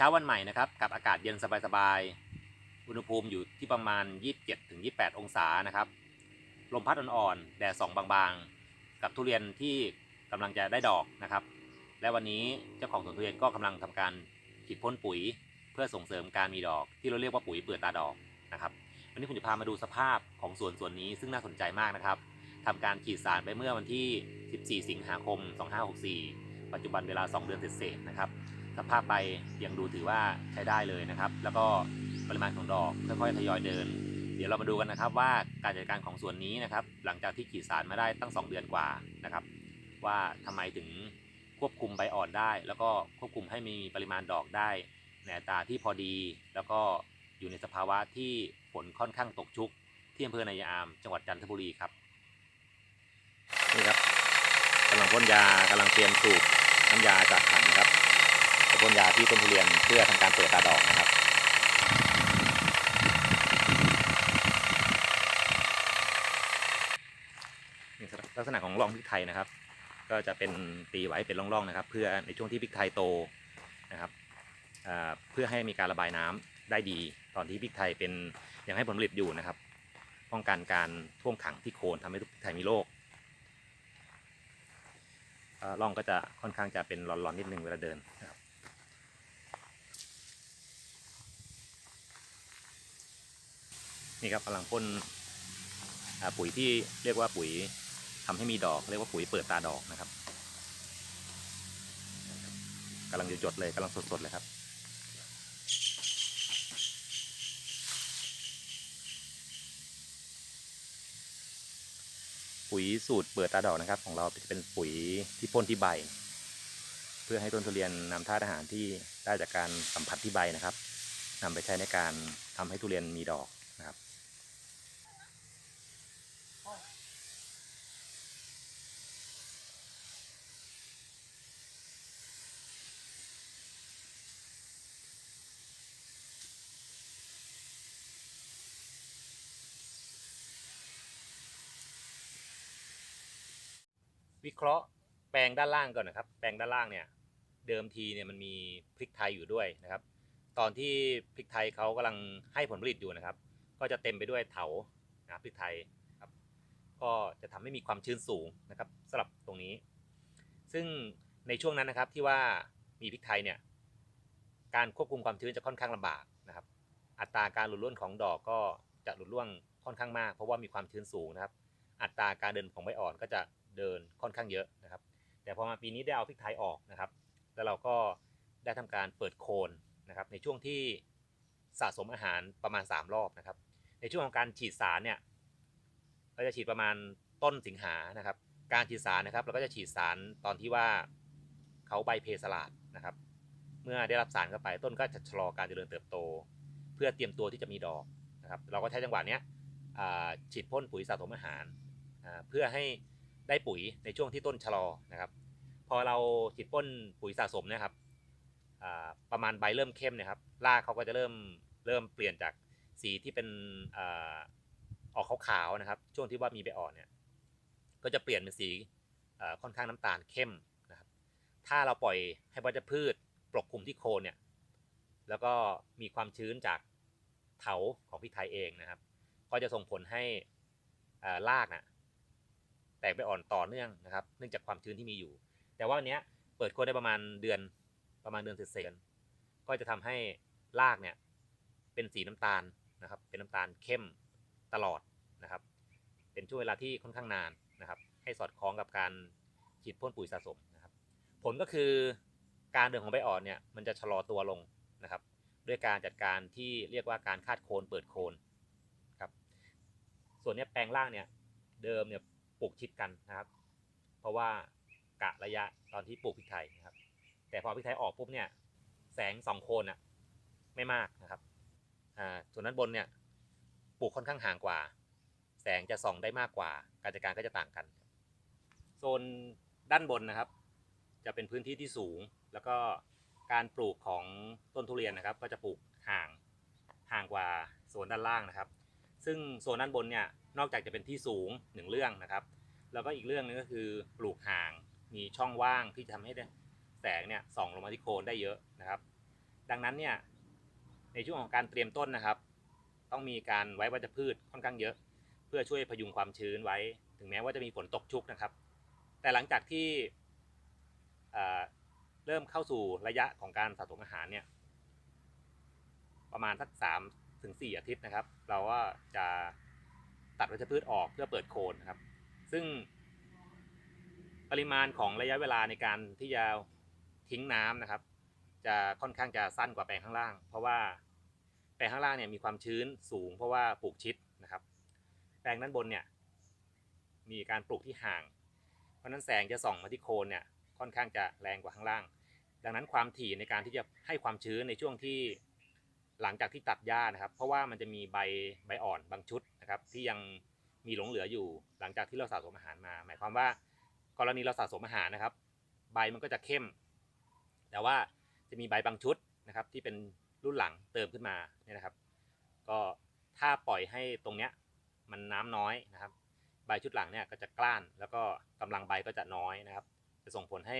เช้าวันใหม่นะครับกับอากาศเย็นสบายๆอุณหภูมิอยู่ที่ประมาณ 27-28 องศานะครับลมพัดอ่อนๆแดดส่องบางๆ กับทุเรียนที่กำลังจะได้ดอกนะครับ และวันนี้เจ้าของสวนทุเรียนก็กำลังทำการฉีดพ่นปุ๋ย เพื่อส่งเสริมการมีดอก ที่เราเรียกว่าปุ๋ยเปลือกตาดอกนะครับวันนี้ผมจะพามาดูสภาพของสวนสวนนี้ซึ่งน่าสนใจมากนะครับทำการฉีดสารไปเมื่อวันที่ 14 สิงหาคม 2564 ปัจจุบันเวลา 2 เดือนเศษนะครับ สภาพใบยังดูถือว่าใช้ได้เลยนะครับ แล้วก็ปริมาณของดอกค่อยๆทยอยเดิน เดี๋ยวเรามาดูกันนะครับว่าการจัดการของส่วนนี้นะครับ หลังจากที่ขีดสารมาได้ตั้ง 2 เดือนกว่านะครับ ว่าทำไมถึงควบคุมใบอ่อนได้ แล้วก็ควบคุมให้มีปริมาณดอกได้ในอัตราที่พอดี แล้วก็อยู่ในสภาวะที่ฝนค่อนข้างตกชุก ที่อำเภอนายามจังหวัดจันทบุรีครับนี่ครับกำลังพ่นยากำลังเตรียมสูบน้ำยาจากถังนครับ พ่นยาที่ต้นทุเรียนเพื่อทำการเปิดตาดอกนะครับลักษณะของร่องพริกไทยนะครับ ก็จะเป็นตีไว้เป็นร่องๆนะครับ เพื่อในช่วงที่พริกไทยโตนะครับเพื่อให้มีการระบายน้ำได้ดี ตอนที่พริกไทยเป็นยังให้ผลผลิตอยู่นะครับ ป้องกันการท่วมขังที่โคนทำให้พริกไทยมีโรคร่องก็จะค่อนข้างจะเป็นร้อนๆนิดนึงเวลาเดินนะครับ นี่ครับกำลังพ่นปุ๋ยที่เรียกว่าปุ๋ยทำให้มีดอกเรียกว่าปุ๋ยเปิดตาดอกนะครับกำลังจะจดเลยกำลังสดๆเลยครับปุ๋ยสูตรเปิดตาดอกนะครับ ของเราจะเป็นปุ๋ยที่พ่นที่ใบ เพื่อให้ต้นทุเรียนนำธาตุอาหารที่ได้จากการสัมผัสที่ใบนะครับนำไปใช้ในการทำให้ทุเรียนมีดอกนะครับ วิเคราะห์แปลงด้านล่างก่อนนะครับ แปลงด้านล่างเนี่ยเดิมทีเนี่ยมันมีพริกไทยอยู่ด้วยนะครับ ตอนที่พริกไทยเขากำลังให้ผลผลิตอยู่นะครับ ก็จะเต็มไปด้วยเถานะครับพริกไทยครับ ก็จะทำให้มีความชื้นสูงนะครับสำหรับตรงนี้ ซึ่งในช่วงนั้นนะครับที่ว่ามีพริกไทยเนี่ยการควบคุมความชื้นจะค่อนข้างลำบากนะครับ อัตราการหลุดร่วงของดอกก็จะหลุดร่วงค่อนข้างมาก เพราะว่ามีความชื้นสูงนะครับ อัตราการเดินของใบอ่อนก็จะ เดินค่อนข้างเยอะนะครับ แต่พอมาปีนี้ได้เอาพริกไทยออกนะครับ แล้วเราก็ได้ทำการเปิดโคนนะครับ ในช่วงที่สะสมอาหารประมาณ 3 รอบนะครับ ในช่วงของการฉีดสารเนี่ยเราจะฉีดประมาณต้นสิงหานะครับ การฉีดสารนะครับ เราก็จะฉีดสารตอนที่ว่าเขาใบเพสลาดนะครับ เมื่อได้รับสารเข้าไปต้นก็จะชะลอการเจริญเติบโต เพื่อเตรียมตัวที่จะมีดอกนะครับ เราก็ใช้จังหวะเนี้ยฉีดพ่นปุ๋ยสะสมอาหารเพื่อให้ ได้ปุ๋ยในช่วงที่ต้นชะลอนะครับ พอเราฉีดพ่นปุ๋ยสะสมนะครับประมาณใบเริ่มเข้มเนะครับรากเขาก็จะเริ่มเริ่มเปลี่ยนจากสีที่เป็นออกขาวๆนะครับ ช่วงที่ว่ามีใบอ่อนเนี่ยก็จะเปลี่ยนเป็นสีค่อนข้างน้ำตาลเข้มนะครับ ถ้าเราปล่อยให้วัชพืชปกคลุมที่โคนเนี่ยแล้วก็มีความชื้นจากเถาของพริกไทยเองนะครับ ก็จะส่งผลให้รากนะ แตกใบอ่อนต่อเนื่องนะครับ เนื่องจากความชื้นที่มีอยู่ แต่ว่าวันนี้เปิดโคได้ประมาณเดือนประมาณเดือนเศษก็จะทำให้รากเนี่ยเป็นสีน้ำตาลนะครับ เป็นน้ำตาลเข้มตลอดนะครับ เป็นช่วงเวลาที่ค่อนข้างนานนะครับ ให้สอดคล้องกับการฉีดพ่นปุ๋ยสะสมนะครับ ผลก็คือการเดินของใบอ่อนเนี่ยมันจะชะลอตัวลงนะครับ ด้วยการจัดการที่เรียกว่าการคาดโคนเปิดโคนครับ ส่วนเนี้ยแปลงล่างเนี่ยเดิมเนี่ย ปลูกชิดกันนะครับ เพราะว่ากะระยะตอนที่ปลูกพริกไทยนะครับ แต่พอพริกไทยออกปุ๊บเนี่ย แสงสองโคนอะไม่มากนะครับอ่าส่วนนั้นบนเนี่ยปลูกค่อนข้างห่างกว่า แสงจะส่องได้มากกว่า การจัดการก็จะต่างกัน โซนด้านบนนะครับ จะเป็นพื้นที่ที่สูง แล้วก็การปลูกของต้นทุเรียนนะครับ ก็จะปลูกห่างห่างกว่าโซนด้านล่างนะครับ ซึ่งโซนด้านบนเนี่ยนอกจากจะเป็นที่สูงหนึ่งเรื่องนะครับ แล้วก็อีกเรื่องหนึงก็คือปลูกห่างมีช่องว่างที่จะทำให้ได้แสงเนี่ยส่องลงมาที่โคนได้เยอะนะครับ ดังนั้นเนี่ยในช่วงของการเตรียมต้นนะครับ ต้องมีการไว้วัชพืชค่อนข้างเยอะ เพื่อช่วยพยุงความชื้นไว้ ถึงแม้ว่าจะมีฝนตกชุกนะครับ แต่หลังจากที่เริ่มเข้าสู่ระยะของการสะสมอาหารเนี่ยประมาณสักสาม ถึงสี่อาทิตย์นะครับ เราก็จะตัดวัชพืชออกเพื่อเปิดโคนนะครับ ซึ่งปริมาณของระยะเวลาในการที่จะทิ้งน้ำนะครับ จะค่อนข้างจะสั้นกว่าแปลงข้างล่าง เพราะว่าแปลงข้างล่างเนี่ยมีความชื้นสูงเพราะว่าปลูกชิดนะครับ แปลงด้านบนเนี่ยมีการปลูกที่ห่าง เพราะนั้นแสงจะส่องมาที่โคนเนี่ยค่อนข้างจะแรงกว่าข้างล่าง ดังนั้นความถี่ในการที่จะให้ความชื้นในช่วงที่ หลังจากที่ตัดหญ้านะครับ เพราะว่ามันจะมีใบใบอ่อนบางชุดนะครับ ที่ยังมีหลงเหลืออยู่หลังจากที่เราสะสมอาหารมา หมายความว่ากรณีเราสะสมอาหารนะครับ ใบมันก็จะเข้ม แต่ว่าจะมีใบบางชุดนะครับ ที่เป็นรุ่นหลังเติมขึ้นมาเนี่ยนะครับ ก็ถ้าปล่อยให้ตรงเนี้ยมันน้ำน้อยนะครับ ใบชุดหลังเนี่ยก็จะกล้าน แล้วก็กำลังใบก็จะน้อยนะครับ จะส่งผลให้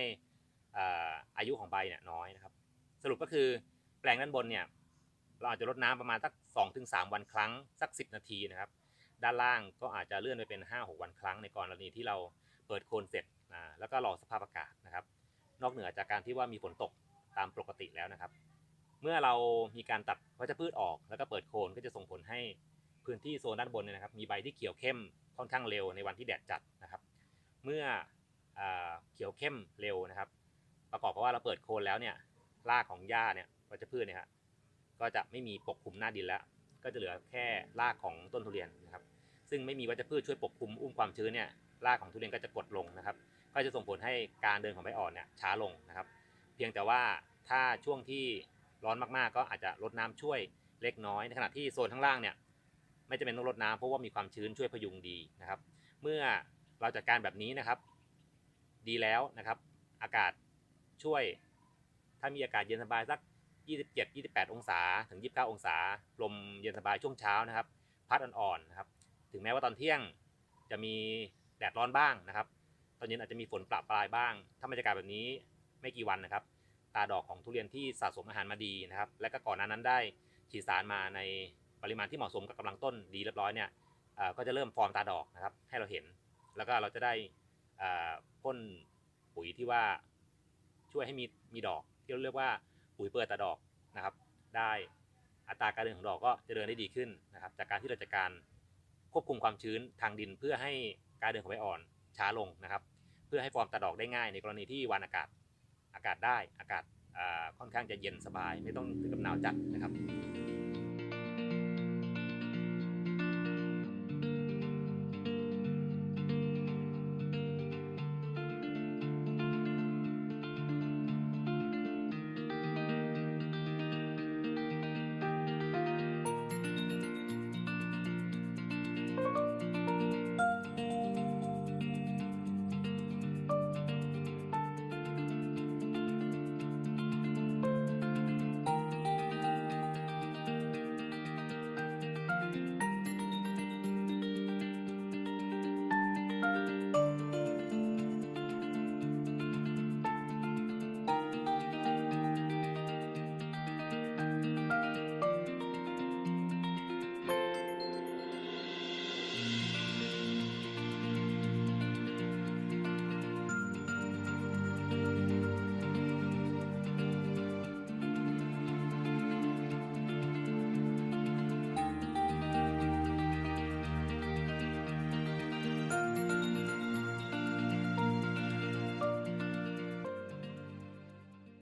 อายุของใบเนี่ยน้อยนะครับ สรุปก็คือแปลงด้านบนเนี่ย เราอาจจะรดน้ำประมาณสัก2-3ถึงสามวันครั้งสัก10นาทีนะครับ ด้านล่างก็อาจจะเลื่อนไปเป็น5-6วันครั้งในกรณีที่เราเปิดโคนเสร็จอ่าแล้วก็รอสภาพอากาศนะครับ นอกเหนือจากการที่ว่ามีฝนตกตามปกติแล้วนะครับ เมื่อเรามีการตัดวัชพืชออก แล้วก็เปิดโคนก็จะส่งผลให้พื้นที่โซนด้านบนเนี่ยนะครับ มีใบที่เขียวเข้มค่อนข้างเร็วในวันที่แดดจัดนะครับ เมื่ออเขียวเข้มเร็วนะครับ ประกอบกับว่าเราเปิดโคนแล้วเนี่ยรากของหญ้าเนี่ยวัชพืชเนี่ยฮะ ก็จะไม่มีปกคลุมหน้าดินแล้ว ก็จะเหลือแค่รากของต้นทุเรียนนะครับ ซึ่งไม่มีวัชพืชช่วยปกคลุมอุ้มความชื้นเนี่ยรากของทุเรียนก็จะกดลงนะครับ ก็จะส่งผลให้การเดินของใบอ่อนเนี่ยช้าลงนะครับ เพียงแต่ว่าถ้าช่วงที่ร้อนมากๆ ก็อาจจะลดน้ำช่วยเล็กน้อย ในขณะที่โซนข้างล่างเนี่ยไม่จำเป็นต้องลดน้ำเพราะว่ามีความชื้นช่วยพยุงดีนะครับ เมื่อเราจัดการแบบนี้นะครับ ดีแล้วนะครับ อากาศช่วย ถ้ามีอากาศเย็นสบายสัก 27 28 องศาถึง 29 องศา ลมเย็นสบายช่วงเช้านะครับ พัดอ่อนๆนะครับ ถึงแม้ว่าตอนเที่ยงจะมีแดดร้อนบ้างนะครับ ตอนเย็นอาจจะมีฝนประปรายบ้าง ถ้าบรรยากาศแบบนี้ไม่กี่วันนะครับ ตาดอกของทุเรียนที่สะสมอาหารมาดีนะครับ และก็ก่อนหน้านั้นได้ฉีดสารมาในปริมาณที่เหมาะสมกับกำลังต้นดีเรียบร้อยเนี่ยก็จะเริ่มฟอร์มตาดอกนะครับ ให้เราเห็น แล้วก็เราจะได้พ่นปุ๋ยที่ว่าช่วยให้มีมีดอกที่เราเรียกว่า ปุ๋ยเปิดตาดอกนะครับ ได้อัตราการเดินของดอกก็จะเดินได้ดีขึ้นนะครับ จากการที่เราจัดการควบคุมความชื้นทางดินเพื่อให้การเดินของใบอ่อนช้าลงนะครับ เพื่อให้ฟอร์มตาดอกได้ง่ายในกรณีที่วันอากาศอากาศได้อากาศอ่าค่อนข้างจะเย็นสบาย ไม่ต้องถึงกับหนาวจัดนะครับ